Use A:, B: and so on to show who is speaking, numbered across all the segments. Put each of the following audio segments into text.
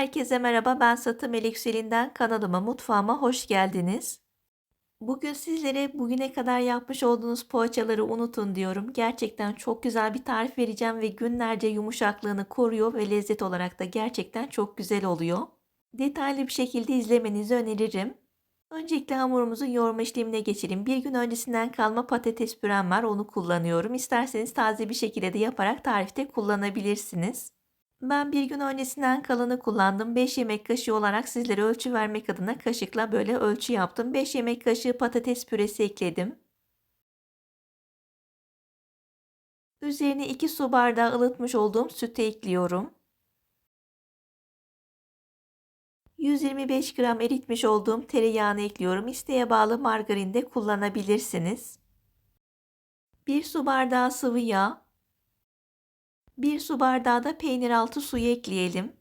A: Herkese merhaba, ben Satı Melek kanalıma, mutfağıma hoş geldiniz. Bugün sizlere bugüne kadar yapmış olduğunuz poğaçaları unutun diyorum. Gerçekten çok güzel bir tarif vereceğim ve günlerce yumuşaklığını koruyor ve lezzet olarak da gerçekten çok güzel oluyor. Detaylı bir şekilde izlemenizi öneririm. Öncelikle hamurumuzun yoğurma işlemine geçelim. Bir gün öncesinden kalma patates pürem var, onu kullanıyorum. İsterseniz taze bir şekilde de yaparak tarifte kullanabilirsiniz. Ben bir gün öncesinden kalanı kullandım. 5 yemek kaşığı olarak sizlere ölçü vermek adına kaşıkla böyle ölçü yaptım. 5 yemek kaşığı patates püresi ekledim. Üzerine 2 su bardağı ılıtmış olduğum sütü ekliyorum. 125 gram eritmiş olduğum tereyağını ekliyorum. İsteğe bağlı margarin de kullanabilirsiniz. 1 su bardağı sıvı yağ, 1 su bardağı da peynir altı suyu ekleyelim.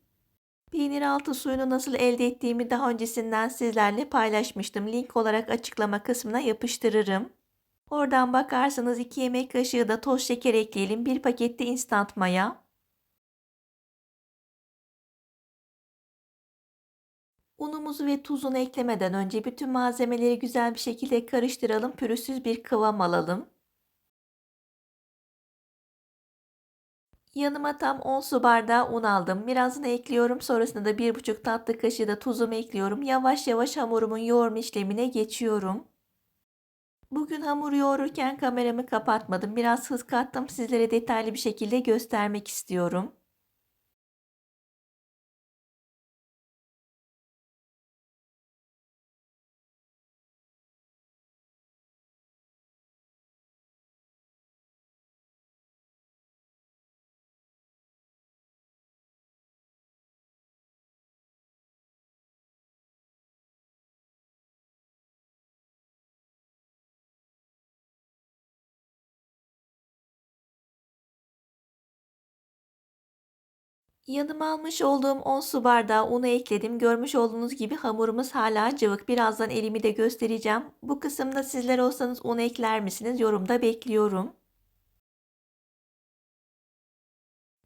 A: Peynir altı suyunu nasıl elde ettiğimi daha öncesinden sizlerle paylaşmıştım. Link olarak açıklama kısmına yapıştırırım. Oradan bakarsanız 2 yemek kaşığı da toz şeker ekleyelim. 1 pakette instant maya. Unumuzu ve tuzunu eklemeden önce bütün malzemeleri güzel bir şekilde karıştıralım. Pürüzsüz bir kıvam alalım. Yanıma tam 10 su bardağı un aldım. Birazını ekliyorum. Sonrasında da 1,5 tatlı kaşığı da tuzumu ekliyorum. Yavaş yavaş hamurumun yoğurma işlemine geçiyorum. Bugün hamur yoğururken kameramı kapatmadım. Biraz hız kattım. Sizlere detaylı bir şekilde göstermek istiyorum. Yanıma almış olduğum 10 su bardağı unu ekledim. Görmüş olduğunuz gibi hamurumuz hala cıvık. Birazdan elimi de göstereceğim. Bu kısımda sizler olsanız un ekler misiniz? Yorumda bekliyorum.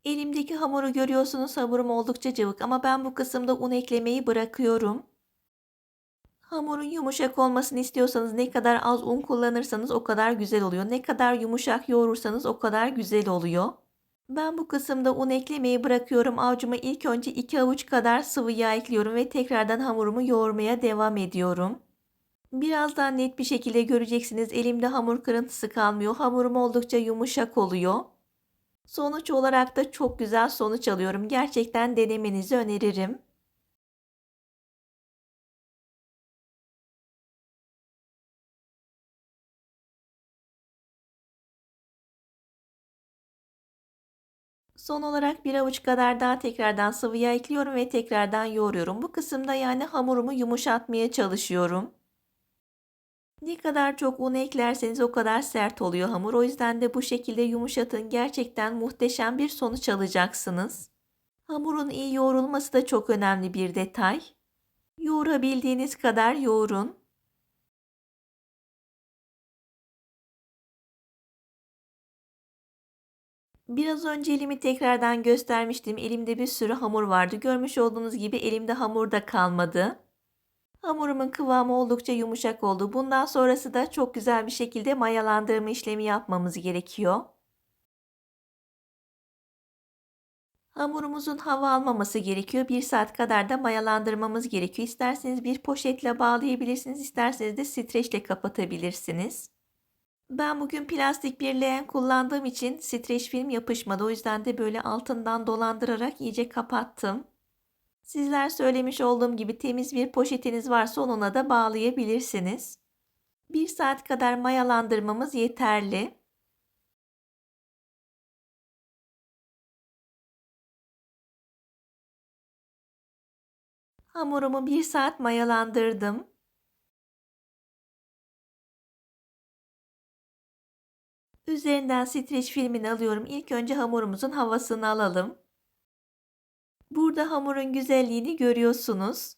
A: Elimdeki hamuru görüyorsunuz. Hamurum oldukça cıvık ama ben bu kısımda un eklemeyi bırakıyorum. Hamurun yumuşak olmasını istiyorsanız ne kadar az un kullanırsanız o kadar güzel oluyor. Ne kadar yumuşak yoğurursanız o kadar güzel oluyor. Ben bu kısımda un eklemeyi bırakıyorum. Avcuma ilk önce 2 avuç kadar sıvı yağ ekliyorum ve tekrardan hamurumu yoğurmaya devam ediyorum. Birazdan net bir şekilde göreceksiniz. Elimde hamur kırıntısı kalmıyor. Hamurum oldukça yumuşak oluyor. Sonuç olarak da çok güzel sonuç alıyorum. Gerçekten denemenizi öneririm. Son olarak bir avuç kadar daha tekrardan sıvı yağ ekliyorum ve tekrardan yoğuruyorum. Bu kısımda yani hamurumu yumuşatmaya çalışıyorum. Ne kadar çok un eklerseniz o kadar sert oluyor hamur. O yüzden de bu şekilde yumuşatın. Gerçekten muhteşem bir sonuç alacaksınız. Hamurun iyi yoğrulması da çok önemli bir detay. Yoğurabildiğiniz kadar yoğurun. Biraz önce elimi tekrardan göstermiştim. Elimde bir sürü hamur vardı. Görmüş olduğunuz gibi elimde hamur da kalmadı. Hamurumun kıvamı oldukça yumuşak oldu. Bundan sonrası da çok güzel bir şekilde mayalandırma işlemi yapmamız gerekiyor. Hamurumuzun hava almaması gerekiyor. Bir saat kadar da mayalandırmamız gerekiyor. İsterseniz bir poşetle bağlayabilirsiniz. isterseniz de streçle kapatabilirsiniz. Ben bugün plastik bir leğen kullandığım için streç film yapışmadı. O yüzden de böyle altından dolandırarak iyice kapattım. Sizler söylemiş olduğum gibi temiz bir poşetiniz varsa onunla da bağlayabilirsiniz. Bir saat kadar mayalandırmamız yeterli. Hamurumu bir saat mayalandırdım. Üzerinden streç filmini alıyorum. İlk önce hamurumuzun havasını alalım. Burada hamurun güzelliğini görüyorsunuz.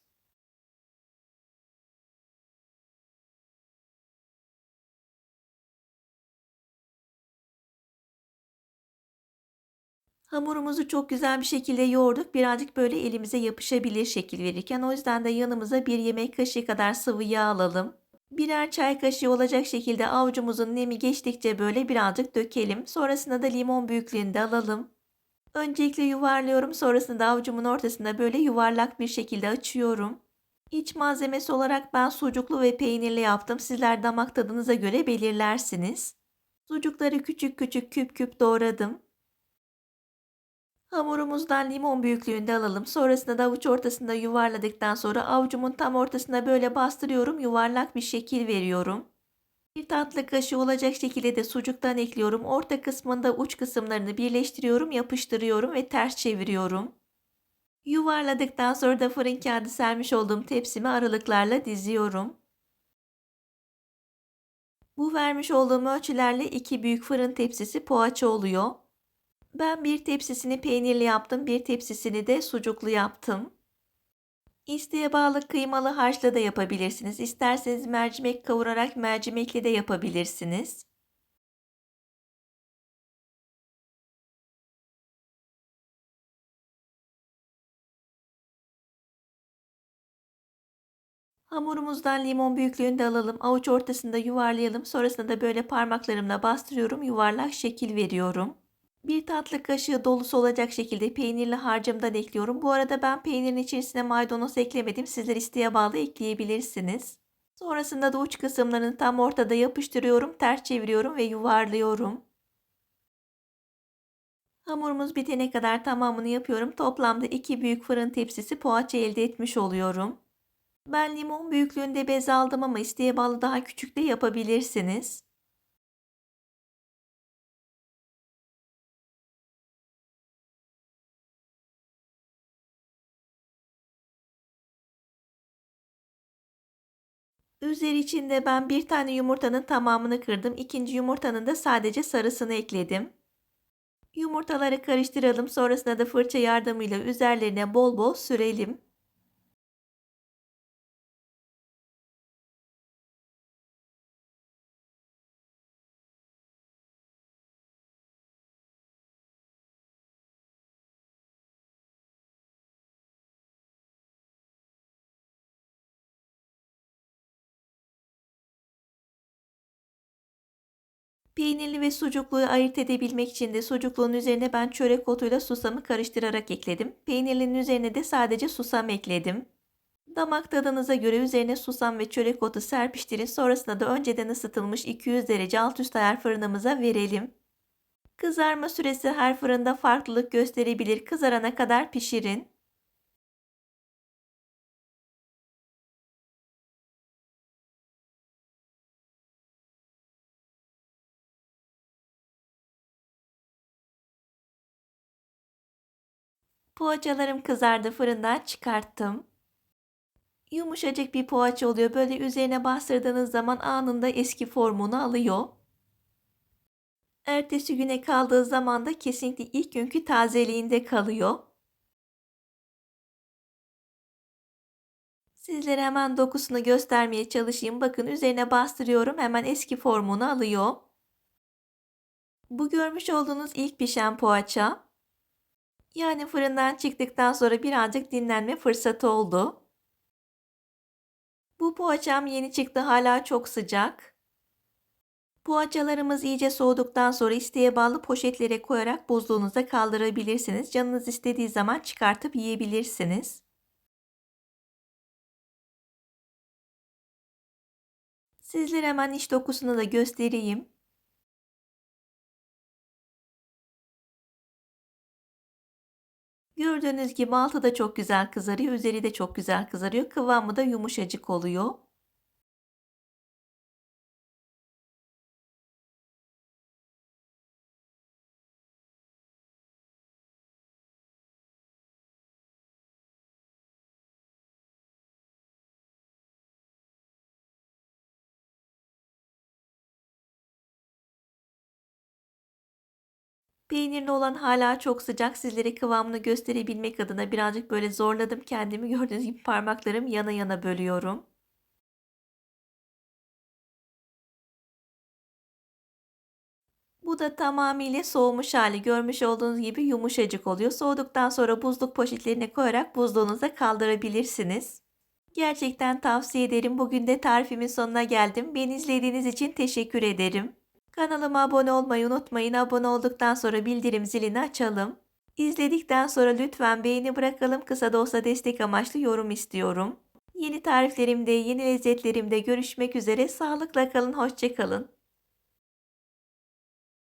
A: Hamurumuzu çok güzel bir şekilde yoğurduk. Birazcık böyle elimize yapışabilir şekil verirken. O yüzden de yanımıza bir yemek kaşığı kadar sıvı yağ alalım. Birer çay kaşığı olacak şekilde avucumuzun nemi geçtikçe böyle birazcık dökelim. Sonrasında da limon büyüklüğünde alalım. Öncelikle yuvarlıyorum. Sonrasında da avucumun ortasında böyle yuvarlak bir şekilde açıyorum. İç malzemesi olarak ben sucuklu ve peynirli yaptım. Sizler damak tadınıza göre belirlersiniz. Sucukları küçük küçük küp küp doğradım. Hamurumuzdan limon büyüklüğünde alalım. Sonrasında da avuç ortasında yuvarladıktan sonra avucumun tam ortasına böyle bastırıyorum. Yuvarlak bir şekil veriyorum. Bir tatlı kaşığı olacak şekilde de sucuktan ekliyorum. Orta kısmında uç kısımlarını birleştiriyorum, yapıştırıyorum ve ters çeviriyorum. Yuvarladıktan sonra da fırın kağıdı sermiş olduğum tepsimi aralıklarla diziyorum. Bu vermiş olduğum ölçülerle iki büyük fırın tepsisi poğaça oluyor. Ben bir tepsisini peynirli yaptım, bir tepsisini de sucuklu yaptım. İsteğe bağlı kıymalı harçla da yapabilirsiniz. İsterseniz mercimek kavurarak mercimekli de yapabilirsiniz. Hamurumuzdan limon büyüklüğünde alalım. Avuç ortasında yuvarlayalım. Sonrasında da böyle parmaklarımla bastırıyorum. Yuvarlak şekil veriyorum. Bir tatlı kaşığı dolusu olacak şekilde peynirli harcımdan ekliyorum. Bu arada ben peynirin içerisine maydanoz eklemedim. Sizler isteğe bağlı ekleyebilirsiniz. Sonrasında da uç kısımlarını tam ortada yapıştırıyorum, ters çeviriyorum ve yuvarlıyorum. Hamurumuz bitene kadar tamamını yapıyorum. Toplamda iki büyük fırın tepsisi poğaça elde etmiş oluyorum. Ben limon büyüklüğünde bez aldım ama isteğe bağlı daha küçük de yapabilirsiniz. Üzeri içinde ben bir tane yumurtanın tamamını kırdım. İkinci yumurtanın da sadece sarısını ekledim. Yumurtaları karıştıralım. Sonrasında da fırça yardımıyla üzerlerine bol bol sürelim. Peynirli ve sucukluyu ayırt edebilmek için de sucukluğun üzerine ben çörek otuyla susamı karıştırarak ekledim. Peynirlinin üzerine de sadece susam ekledim. Damak tadınıza göre üzerine susam ve çörek otu serpiştirin. Sonrasında da önceden ısıtılmış 200 derece alt üst ayar fırınımıza verelim. Kızarma süresi her fırında farklılık gösterebilir. Kızarana kadar pişirin. Poğaçalarım kızardı fırından çıkarttım. Yumuşacık bir poğaça oluyor. Böyle üzerine bastırdığınız zaman anında eski formunu alıyor. Ertesi güne kaldığı zaman da kesinlikle ilk günkü tazeliğinde kalıyor. Sizlere hemen dokusunu göstermeye çalışayım. Bakın üzerine bastırıyorum. Hemen eski formunu alıyor. Bu görmüş olduğunuz ilk pişen poğaça. Yani fırından çıktıktan sonra birazcık dinlenme fırsatı oldu. Bu poğaçam yeni çıktı hala çok sıcak. Poğaçalarımız iyice soğuduktan sonra isteğe bağlı poşetlere koyarak buzluğunuza kaldırabilirsiniz. Canınız istediği zaman çıkartıp yiyebilirsiniz. Sizlere hemen iç dokusunu da göstereyim. Gördüğünüz gibi altı da çok güzel kızarıyor. Üzeri de çok güzel kızarıyor. Kıvamı da yumuşacık oluyor. Peynirli olan hala çok sıcak. Sizlere kıvamını gösterebilmek adına birazcık böyle zorladım kendimi. Gördüğünüz gibi parmaklarım yana yana bölüyorum. Bu da tamamıyla soğumuş hali. Görmüş olduğunuz gibi yumuşacık oluyor. Soğuduktan sonra buzluk poşetlerine koyarak buzluğunuza kaldırabilirsiniz. Gerçekten tavsiye ederim. Bugün de tarifimin sonuna geldim. Beni izlediğiniz için teşekkür ederim. Kanalıma abone olmayı unutmayın. Abone olduktan sonra bildirim zilini açalım. İzledikten sonra lütfen beğeni bırakalım. Kısa da olsa destek amaçlı yorum istiyorum. Yeni tariflerimde, yeni lezzetlerimde görüşmek üzere. Sağlıkla kalın, hoşça kalın.